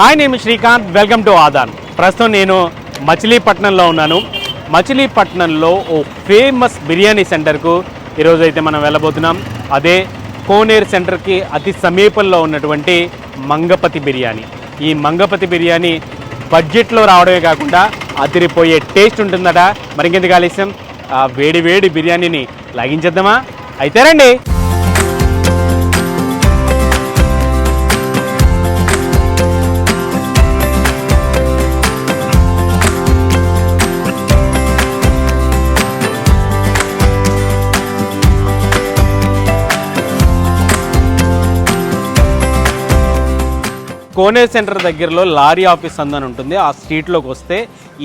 Hi నేను Srikanth. Welcome to Aadan. ప్రస్తుతం నేను మచిలీపట్నంలో ఉన్నాను. మచిలీపట్నంలో ఓ ఫేమస్ బిర్యానీ సెంటర్కు ఈరోజు అయితే మనం వెళ్ళబోతున్నాం. అదే కోనేరు సెంటర్కి అతి సమీపంలో ఉన్నటువంటి మంగపతి బిర్యానీ. ఈ మంగపతి బిర్యానీ బడ్జెట్లో రావడమే కాకుండా అదిరిపోయే టేస్ట్ ఉంటుందట. మరింకెందుకు ఆలస్యం? ఆ వేడి వేడి బిర్యానీని లాగించేద్దామా? అయితే రండి. కోనే సెంటర్ దగ్గరలో లారీ ఆఫీస్ అందని ఉంటుంది. ఆ స్ట్రీట్లోకి వస్తే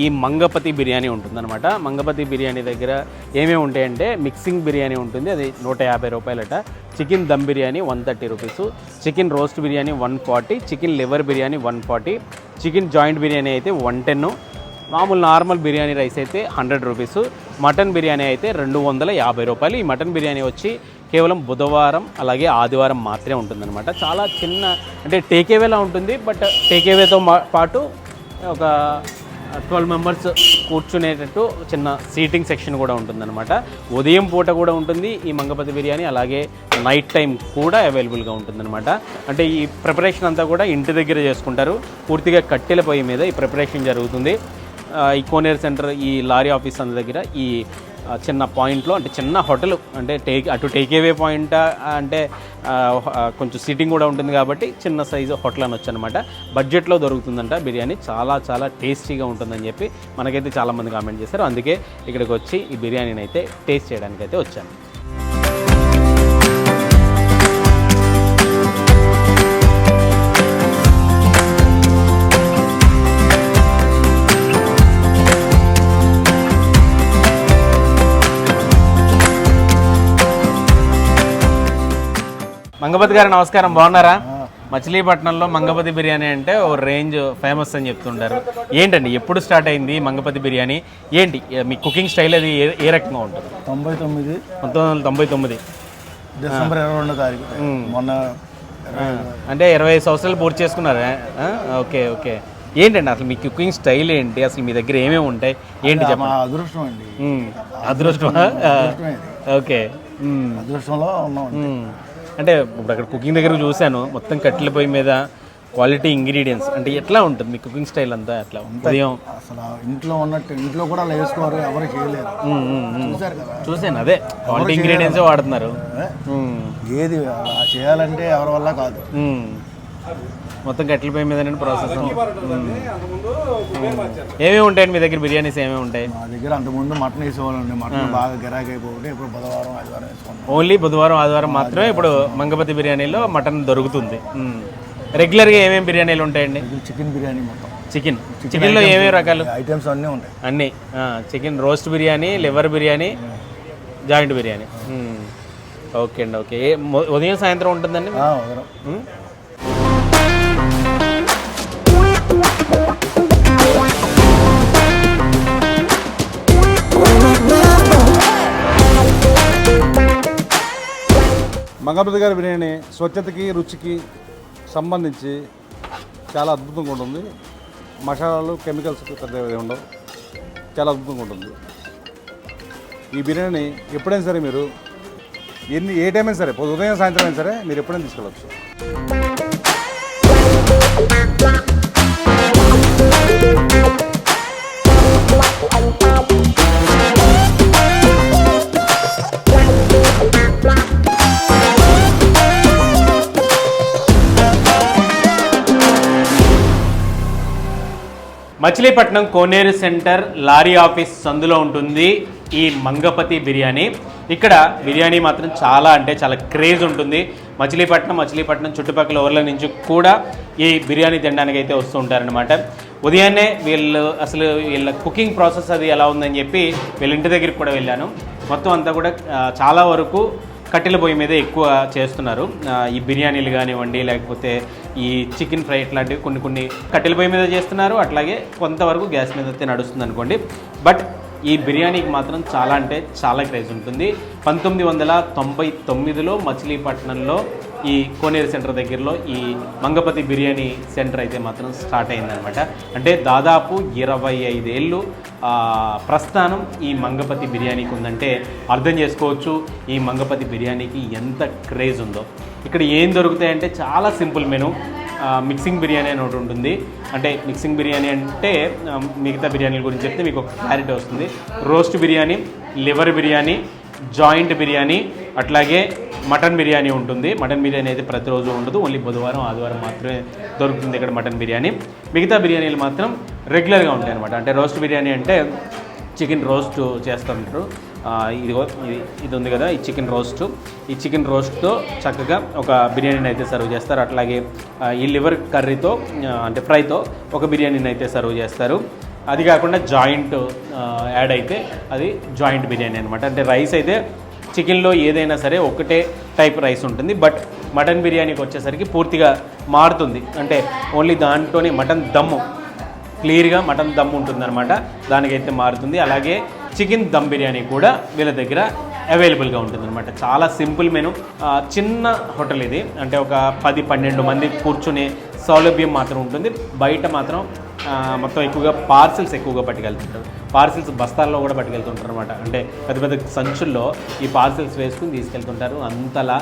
ఈ మంగపతి బిర్యానీ ఉంటుందన్నమాట. మంగపతి బిర్యానీ దగ్గర ఏమేమి ఉంటాయంటే మిక్సింగ్ బిర్యానీ ఉంటుంది. అది నూట యాభై రూపాయలట. Chicken dum biryani one thirty rupees. Chicken roast biryani one forty. Chicken liver biryani one forty. Chicken joint biryani అయితే వన్ టెన్. మామూలు నార్మల్ బిర్యానీ రైస్ అయితే హండ్రెడ్ రూపీస్. మటన్ బిర్యానీ అయితే రెండు వందల యాభై రూపాయలు. ఈ మటన్ బిర్యానీ వచ్చి కేవలం బుధవారం అలాగే ఆదివారం మాత్రమే ఉంటుందన్నమాట. చాలా చిన్న అంటే టేకేవేలా ఉంటుంది. బట్ టేకేవేతో పాటు ఒక ట్వెల్వ్ మెంబర్స్ కూర్చునేటట్టు చిన్న సీటింగ్ సెక్షన్ కూడా ఉంటుందన్నమాట. ఉదయం పూట కూడా ఉంటుంది. ఈ మంగపతి బిర్యానీ అలాగే నైట్ టైం కూడా అవైలబుల్గా ఉంటుందన్నమాట. అంటే ఈ ప్రిపరేషన్ అంతా కూడా ఇంటి దగ్గర చేసుకుంటారు. పూర్తిగా కట్టెల పొయ్యి మీద ఈ ప్రిపరేషన్ జరుగుతుంది. ఈ కోనేరు సెంటర్ ఈ లారీ ఆఫీస్ అందు దగ్గర ఈ చిన్న పాయింట్లో అంటే చిన్న హోటల్ అంటే టేక్ అటు టేకేవే పాయింట్ అంటే కొంచెం సీటింగ్ కూడా ఉంటుంది కాబట్టి చిన్న సైజు హోటల్ అని అనమాట బడ్జెట్లో దొరుకుతుందంట బిర్యానీ. చాలా చాలా టేస్టీగా ఉంటుందని చెప్పి మనకైతే చాలామంది కామెంట్ చేశారు. అందుకే ఇక్కడికి వచ్చి ఈ బిర్యానీని అయితే టేస్ట్ చేయడానికి అయితే వచ్చాను. మంగపతి గారు నమస్కారం బాగున్నారా? మచిలీపట్నంలో మంగపతి బిర్యానీ అంటే ఓ రేంజ్ ఫేమస్ అని చెప్తుంటారు. ఏంటండి ఎప్పుడు స్టార్ట్ అయింది మంగపతి బిర్యానీ? ఏంటి మీ కుకింగ్ స్టైల్ అది ఏ ఏ రకంగా ఉంటుంది? తొంభై తొమ్మిది. పంతొమ్మిది వందల తొంభై తొమ్మిది. డిసెంబర్ ఇరవై రెండో తారీఖు. మొన్న అంటే ఇరవై ఐదు సంవత్సరాలు పూర్తి చేసుకున్నారా? ఆ, ఓకే ఓకే. ఏంటండి అసలు మీ కుకింగ్ స్టైల్ ఏంటి? అసలు మీ దగ్గర ఏమేమి ఉంటాయి? ఏంటి మా అదృష్టం అండి. మ్మ్. అదృష్టమా? ఆ, అదృష్టం ఇది ఓకే. మ్మ్. అదృష్టంలో ఉన్నాం మ్మ్. అంటే ఇప్పుడు అక్కడ కుకింగ్ దగ్గర చూశాను మొత్తం కట్టెల పొయ్యి మీద క్వాలిటీ ఇంగ్రీడియంట్స్ అంటే ఎట్లా ఉంటుంది మీ కుకింగ్ స్టైల్ అంతా? ఎట్లా ఉదయం. అసలు ఇంట్లో ఉన్నట్టు ఇంట్లో కూడా అలా వేసుకోరు ఎవరు చేయలేరు. చూసారు కదా? చూశాను అదే. క్వాలిటీ ఇంగ్రీడియంట్స్ వాడుతున్నారు. ఏది చేయాలంటే ఎవరి వల్ల కాదు. మొత్తం కట్టెల పొయ్యి మీద ప్రాసెస్ ఏమేమి ఉంటాయండి మీ దగ్గర? బిర్యానీస్ ఏమేమి ఉంటాయి? మా దగ్గర అంతకుముందు మటన్ వేసేవాళ్ళండి. మటన్ బాగా గిరాకీ అయిపోతే ఇప్పుడు బుధవారం ఆదివారం వేసుకున్నాం ఓన్లీ బుధవారం ఆదివారం మాత్రమే ఇప్పుడు మంగపతి బిర్యానీలో మటన్ దొరుకుతుంది. రెగ్యులర్గా ఏమేమి బిర్యానీలు ఉంటాయండి? చికెన్ బిర్యానీ మొత్తం. చికెన్. చికెన్లో ఏమేమి రకాలు? ఐటమ్స్ అన్నీ ఉంటాయి. అన్నీ. Chicken roast biryani liver biryani joint biryani. Okay అండి ఓకే. ఉదయం సాయంత్రం ఉంటుందండి? మంగపతి గారి బిర్యానీ స్వచ్ఛతకి రుచికి సంబంధించి చాలా అద్భుతంగా ఉంటుంది. మసాలాలు కెమికల్స్ పెద్ద ఉండవు. చాలా అద్భుతంగా ఉంటుంది. ఈ బిర్యానీ ఎప్పుడైనా సరే మీరు ఎన్ని ఏ టైం అయినా సరే పొద్దు ఉదయం సాయంత్రం అయినా సరే మీరు ఎప్పుడైనా తీసుకెళ్ళచ్చు. Machilipatnam Koneru centre lorry office సందులో ఉంటుంది ఈ మంగపతి బిర్యానీ. ఇక్కడ బిర్యానీ మాత్రం చాలా అంటే చాలా క్రేజ్ ఉంటుంది. మచిలీపట్నం మచిలీపట్నం చుట్టుపక్కల ఊర్ల నుంచి కూడా ఈ బిర్యానీ తినడానికి అయితే వస్తూ ఉంటారనమాట ఉదయాన్నే వీళ్ళు అసలు వీళ్ళ కుకింగ్ ప్రాసెస్ అది ఎలా ఉందని చెప్పి వీళ్ళ ఇంటి దగ్గరికి కూడా వెళ్ళాను. మొత్తం అంతా కూడా చాలా వరకు కట్టెల పొయ్యి మీద ఎక్కువ చేస్తున్నారు. ఈ బిర్యానీలు కానివ్వండి లేకపోతే ఈ చికెన్ ఫ్రై ఇట్లాంటివి కొన్ని కొన్ని కట్టెల పొయ్యి మీద చేస్తున్నారు. అట్లాగే కొంతవరకు గ్యాస్ మీద అయితే నడుస్తుంది అనుకోండి. బట్ ఈ బిర్యానీకి మాత్రం చాలా అంటే చాలా క్రేజ్ ఉంటుంది. పంతొమ్మిది వందల తొంభై తొమ్మిదిలో మచిలీపట్నంలో ఈ కోనేరు సెంటర్ దగ్గరలో ఈ మంగపతి బిర్యానీ సెంటర్ అయితే మాత్రం స్టార్ట్ అయిందనమాట అంటే దాదాపు ఇరవై ఐదేళ్ళు ప్రస్థానం ఈ మంగపతి బిర్యానీకి ఉందంటే అర్థం చేసుకోవచ్చు ఈ మంగపతి బిర్యానీకి ఎంత క్రేజ్ ఉందో. ఇక్కడ ఏం దొరుకుతాయంటే చాలా సింపుల్ మెను. మిక్సింగ్ బిర్యానీ అని ఒకటి ఉంటుంది. అంటే మిక్సింగ్ బిర్యానీ అంటే మిగతా బిర్యానీల గురించి చెప్తే మీకు ఒక క్లారిటీ వస్తుంది. Roast biryani liver biryani joint biryani అట్లాగే మటన్ బిర్యానీ ఉంటుంది. మటన్ బిర్యానీ అయితే ప్రతిరోజు ఉండదు. ఓన్లీ బుధవారం ఆదివారం మాత్రమే దొరుకుతుంది ఇక్కడ మటన్ బిర్యానీ. మిగతా బిర్యానీలు మాత్రం రెగ్యులర్గా ఉంటాయి అనమాట అంటే రోస్ట్ బిర్యానీ అంటే చికెన్ రోస్ట్ చేస్తుంటారు. ఇదిగో ఇది ఇది ఉంది కదా ఈ చికెన్ రోస్ట్. ఈ చికెన్ రోస్ట్తో చక్కగా ఒక బిర్యానీని అయితే సర్వ్ చేస్తారు. అట్లాగే ఈ లివర్ కర్రీతో అంటే ఫ్రైతో ఒక బిర్యానీని అయితే సర్వ్ చేస్తారు. అది కాకుండా జాయింట్ యాడ్ అయితే అది జాయింట్ బిర్యానీ అనమాట అంటే రైస్ అయితే చికెన్లో ఏదైనా సరే ఒకటే టైప్ రైస్ ఉంటుంది. బట్ మటన్ బిర్యానీకి వచ్చేసరికి పూర్తిగా మారుతుంది. అంటే ఓన్లీ దాంట్లోనే మటన్ దమ్ము క్లియర్గా మటన్ దమ్ ఉంటుందన్నమాట. దానికైతే మారుతుంది. అలాగే చికెన్ దమ్ బిర్యానీ కూడా వీళ్ళ దగ్గర అవైలబుల్గా ఉంటుందన్నమాట. చాలా సింపుల్ మెను. చిన్న హోటల్ ఇది. అంటే ఒక పది పన్నెండు మంది కూర్చునే సౌలభ్యం మాత్రం ఉంటుంది. బయట మాత్రం మొత్తం ఎక్కువగా పార్సిల్స్ ఎక్కువగా పట్టుకెళ్తుంటారు. పార్సిల్స్ బస్తాల్లో కూడా పట్టుకెళ్తుంటారు అనమాట అంటే పెద్ద పెద్ద సంచుల్లో ఈ పార్సిల్స్ వేసుకుని తీసుకెళ్తుంటారు. అంతలా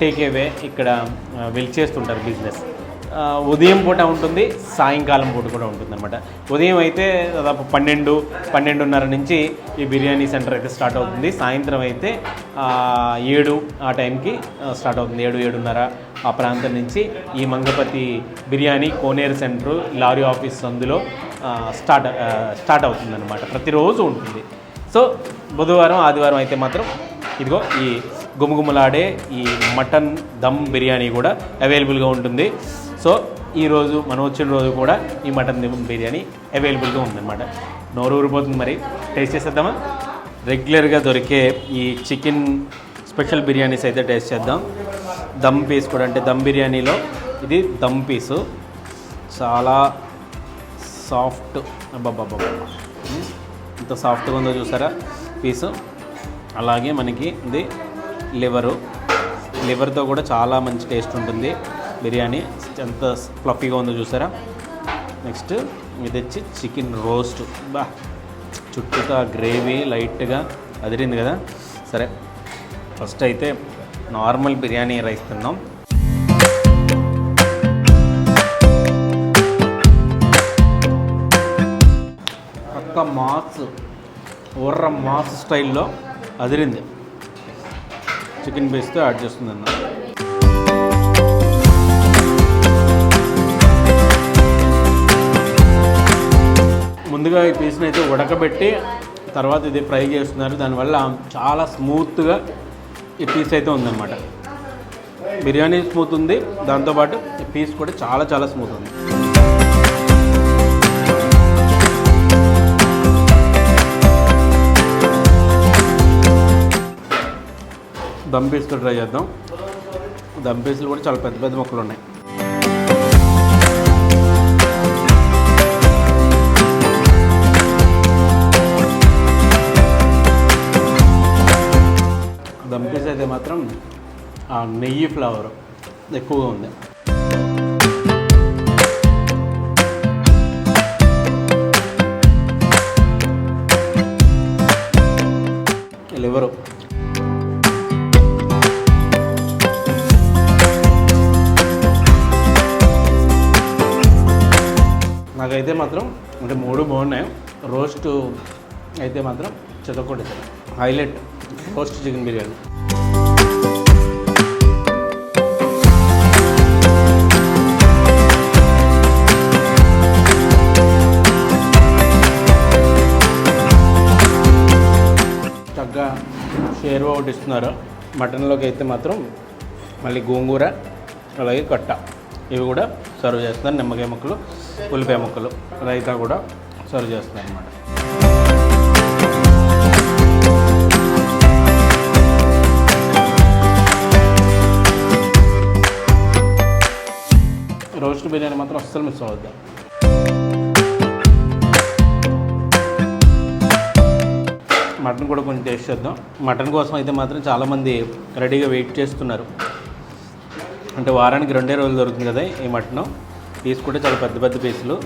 టేక్ అవే ఇక్కడ వెళ్ళి చేస్తుంటారు బిజినెస్ ఉదయం పూట ఉంటుంది సాయంకాలం పూట కూడా ఉంటుంది అనమాట ఉదయం అయితే దాదాపు పన్నెండు పన్నెండున్నర నుంచి ఈ బిర్యానీ సెంటర్ అయితే స్టార్ట్ అవుతుంది. సాయంత్రం అయితే ఏడు ఆ టైంకి స్టార్ట్ అవుతుంది. ఏడు ఏడున్నర ఆ ప్రాంతం నుంచి ఈ Mangapathi biryani Koneru centre lorry office అందులో స్టార్ట్ స్టార్ట్ అవుతుంది అనమాట ప్రతిరోజు ఉంటుంది. సో బుధవారం ఆదివారం అయితే మాత్రం ఇదిగో ఈ గుమగుమలాడే ఈ మటన్ దమ్ బిర్యానీ కూడా అవైలబుల్గా ఉంటుంది. సో ఈరోజు మనం వచ్చిన రోజు కూడా ఈ మటన్ దమ్ బిర్యానీ అవైలబుల్గా ఉందన్నమాట. నోరు ఊరిపోతుంది మరి. టేస్ట్ చేసేద్దామా? రెగ్యులర్గా దొరికే ఈ చికెన్ స్పెషల్ బిర్యానీస్ అయితే టేస్ట్ చేద్దాం. దమ్ పీస్ కూడా అంటే దమ్ బిర్యానీలో ఇది దమ్ పీసు. చాలా సాఫ్ట్ అబ్బాబ్బాబ్బా ఎంత సాఫ్ట్గా ఉందో చూసారా? పీసు. అలాగే మనకి ఇది లివరు. లివర్తో కూడా చాలా మంచి టేస్ట్ ఉంటుంది బిర్యానీ. ఎంత ఫ్లఫీగా ఉందో చూసారా? నెక్స్ట్ ఇది వచ్చి చికెన్ రోస్ట్ బా చుట్టూతా గ్రేవీ లైట్గా అదిరింది కదా? సరే ఫస్ట్ అయితే నార్మల్ బిర్యానీ రైస్ తిన్నాం పక్క మాస్ ఊర్ర మాస్ స్టైల్లో అదిరింది. చికెన్ బేస్తో యాడ్ చేస్తుంది అన్న ముందుగా ఈ పీస్ని అయితే ఉడకబెట్టి తర్వాత ఇది ఫ్రై చేస్తున్నారు. దానివల్ల చాలా స్మూత్గా ఈ పీస్ అయితే ఉందన్నమాట. బిర్యానీ స్మూత్ ఉంది. దాంతోపాటు ఈ పీస్ కూడా చాలా చాలా స్మూత్ ఉంది. దమ్ పీస్తో ట్రై చేద్దాం. దమ్ పీసులు కూడా చాలా పెద్ద పెద్ద మొక్కలు ఉన్నాయి దమ్ పీస్ అయితే మాత్రం ఆ నెయ్యి ఫ్లేవర్ ఎక్కువగా ఉంది. లివరు. నాకైతే మాత్రం అంటే మూడు బాగున్నాయి. రోస్ట్ అయితే మాత్రం చితకొడి హైలైట్. First chicken biryani. చక్కగా షేర్వా ఒకటి ఇస్తున్నారు? మటన్లోకి అయితే మాత్రం మళ్ళీ గోంగూర అలాగే కట్ట. ఇవి కూడా సర్వ్ చేస్తున్నారు నిమ్మకాయ ముక్కలు ఉల్లిపాయ ముక్కలు. రైతా కూడా సర్వ్ చేస్తున్నారు అన్నమాట రోస్ట్ బిర్యానీ మాత్రం అస్సలు మిస్ అవ్వద్దు. మటన్ కూడా కొంచెం టేస్ట్ చేద్దాం. మటన్ కోసం అయితే మాత్రం చాలామంది రెడీగా వెయిట్ చేస్తున్నారు. అంటే వారానికి రెండే రోజులు దొరుకుతుంది కదా ఈ మటన్. తీసుకుంటే చాలా పెద్ద పెద్ద పీసులు.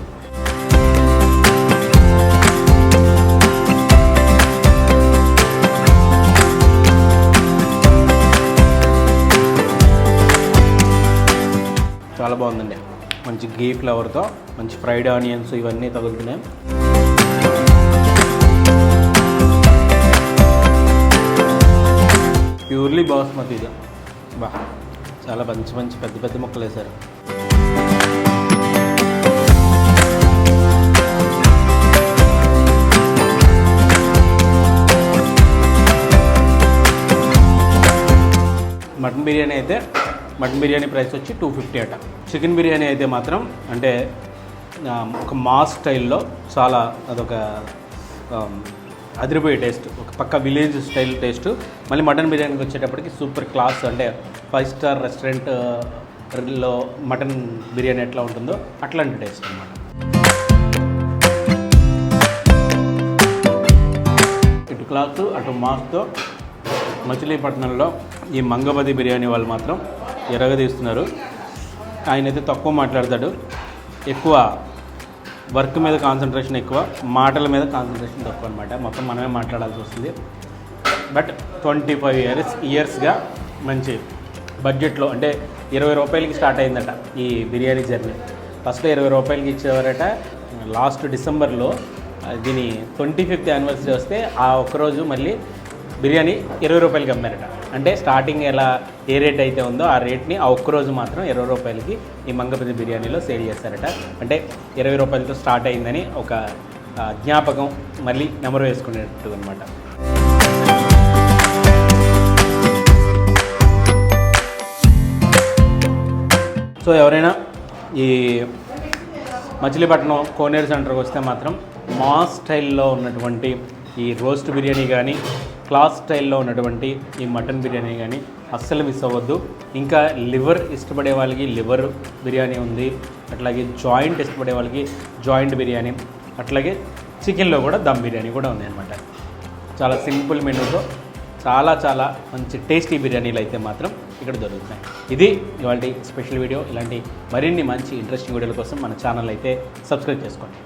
చాలా బాగుందండి. మంచి గీ ఫ్లేవర్తో మంచి ఫ్రైడ్ ఆనియన్స్ ఇవన్నీ తగులుతున్నాయి. ప్యూర్లీ బాస్మతి ఇది. బా చాలా మంచి మంచి పెద్ద పెద్ద మొక్కలు వేశారు మటన్ బిర్యానీ అయితే మటన్ బిర్యానీ ప్రైస్ వచ్చి టూ ఫిఫ్టీ అట. చికెన్ బిర్యానీ అయితే మాత్రం అంటే ఒక మాస్ స్టైల్లో చాలా అదొక అదిరిపోయే టేస్ట్ ఒక పక్క విలేజ్ స్టైల్ టేస్ట్. మళ్ళీ మటన్ బిర్యానీకి వచ్చేటప్పటికి సూపర్ క్లాస్ అంటే ఫైవ్ స్టార్ రెస్టారెంట్లో మటన్ బిర్యానీ ఎట్లా ఉంటుందో అట్లాంటి టేస్ట్ అనమాట ఇటు క్లాత్ అటు మాస్తో మచిలీపట్నంలో ఈ మంగబది బిర్యానీ వాళ్ళు మాత్రం ఎరగదీస్తున్నారు. ఆయన అయితే తక్కువ మాట్లాడతాడు. ఎక్కువ వర్క్ మీద కాన్సన్ట్రేషన్ ఎక్కువ మాటల మీద కాన్సన్ట్రేషన్ తక్కువ అనమాట మొత్తం మనమే మాట్లాడాల్సి వస్తుంది. బట్ ట్వంటీ ఫైవ్ ఇయర్స్ ఇయర్స్గా మంచి బడ్జెట్లో అంటే ఇరవై రూపాయలకి స్టార్ట్ అయిందట ఈ బిర్యానీ జర్నీ. ఫస్ట్ ఇరవై రూపాయలకి ఇచ్చేవారట. లాస్ట్ డిసెంబర్లో దీని ట్వంటీ ఫిఫ్త్ యానివర్సరీ వస్తే ఆ ఒక్కరోజు మళ్ళీ బిర్యానీ ఇరవై రూపాయలకి అమ్మారట. అంటే స్టార్టింగ్ ఎలా ఏ రేట్ అయితే ఉందో ఆ రేట్ని ఆ ఒక్కరోజు మాత్రం ఇరవై రూపాయలకి ఈ మంగపతి బిర్యానీలో సేల్ చేస్తారట. అంటే ఇరవై రూపాయలతో స్టార్ట్ అయిందని ఒక జ్ఞాపకం మళ్ళీ నెమరు వేసుకునేట్టు అనమాట సో ఎవరైనా ఈ మచిలీపట్నం కోనేరు సెంటర్కి వస్తే మాత్రం మాస్ స్టైల్లో ఉన్నటువంటి ఈ రోస్ట్ బిర్యానీ కానీ క్లాస్ స్టైల్లో ఉన్నటువంటి ఈ మటన్ బిర్యానీ కానీ అస్సలు మిస్ అవ్వద్దు. ఇంకా లివర్ ఇష్టపడే వాళ్ళకి లివర్ బిర్యానీ ఉంది. అట్లాగే జాయింట్ ఇష్టపడే వాళ్ళకి జాయింట్ బిర్యానీ. అట్లాగే చికెన్లో కూడా దమ్ బిర్యానీ కూడా ఉంది అనమాట చాలా సింపుల్ మెనూతో చాలా చాలా మంచి టేస్టీ బిర్యానీలు అయితే మాత్రం ఇక్కడ దొరుకుతున్నాయి. ఇది ఇవాళ స్పెషల్ వీడియో. ఇలాంటి మరిన్ని మంచి ఇంట్రెస్టింగ్ వీడియోల కోసం మన ఛానల్ అయితే సబ్స్క్రైబ్ చేసుకోండి.